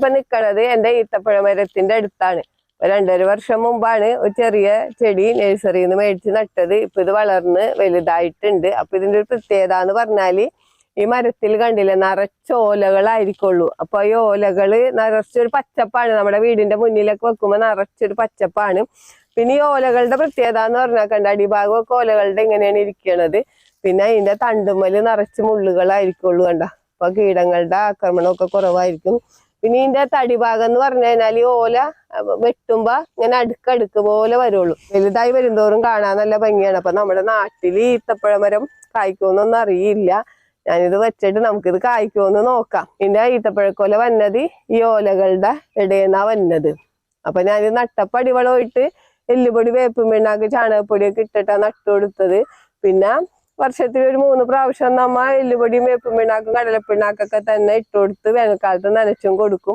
ഇപ്പൊ നിക്കണത് എന്റെ ഈത്തപ്പഴ മരത്തിന്റെ അടുത്താണ്. രണ്ടര വർഷം മുമ്പാണ് ഒരു ചെറിയ ചെടി നഴ്സറിയിൽ നിന്ന് മേടിച്ച് നട്ടത്. ഇപ്പൊ ഇത് വളർന്ന് വലുതായിട്ടുണ്ട്. അപ്പൊ ഇതിന്റെ ഒരു പ്രത്യേകത എന്ന് പറഞ്ഞാൽ ഈ മരത്തിൽ കണ്ടില്ല നിറച്ച ഓലകളായിരിക്കുള്ളൂ. അപ്പൊ ഈ ഓലകൾ നിറച്ചൊരു പച്ചപ്പാണ്. നമ്മുടെ വീടിന്റെ മുന്നിലൊക്കെ വെക്കുമ്പോ നിറച്ചൊരു പച്ചപ്പാണ്. പിന്നെ ഈ ഓലകളുടെ പ്രത്യേകത എന്ന് പറഞ്ഞാൽ കണ്ട അടിഭാഗമൊക്കെ ഓലകളുടെ ഇങ്ങനെയാണ് ഇരിക്കണത്. പിന്നെ അതിന്റെ തണ്ടുമ്മൽ നിറച്ച് മുള്ളുകളായിരിക്കുള്ളൂ കണ്ട. അപ്പൊ കീടങ്ങളുടെ ആക്രമണമൊക്കെ കുറവായിരിക്കും. പിന്നെ ഇതിന്റെ തടിഭാഗം എന്ന് പറഞ്ഞു കഴിഞ്ഞാൽ ഈ ഓല വെട്ടുമ്പോ ഇങ്ങനെ അടുക്കടുക്ക് പോലെ വരുള്ളൂ. വലുതായി വരുന്തോറും കാണാൻ നല്ല ഭംഗിയാണ്. അപ്പൊ നമ്മുടെ നാട്ടിൽ ഈത്തപ്പഴ മരം കായ്ക്കുമെന്നൊന്നും അറിയില്ല. ഞാനിത് വെച്ചിട്ട് നമുക്കിത് കായ്ക്കുമെന്ന് നോക്കാം. പിന്നെ ഈത്തപ്പഴക്കൊല വന്നത് ഈ ഓലകളുടെ ഇടയെന്നാ വന്നത്. അപ്പൊ ഞാനിത് നട്ടപ്പ അടിവളമായിട്ട് എല്ലുപൊടി വേപ്പും പിണ്ണാക്ക് ചാണകപ്പൊടിയൊക്കെ ഇട്ടിട്ടാണ് നട്ടു കൊടുത്തത് പിന്നെ വർഷത്തിൽ ഒരു മൂന്ന് പ്രാവശ്യം നമ്മ എല്ലുപൊടിയും വേപ്പും പിണ്ണാക്കും കടലപ്പിണ്ണാക്കൊക്കെ തന്നെ ഇട്ടുകൊടുത്ത് വേനൽക്കാലത്ത് നനച്ചും കൊടുക്കും.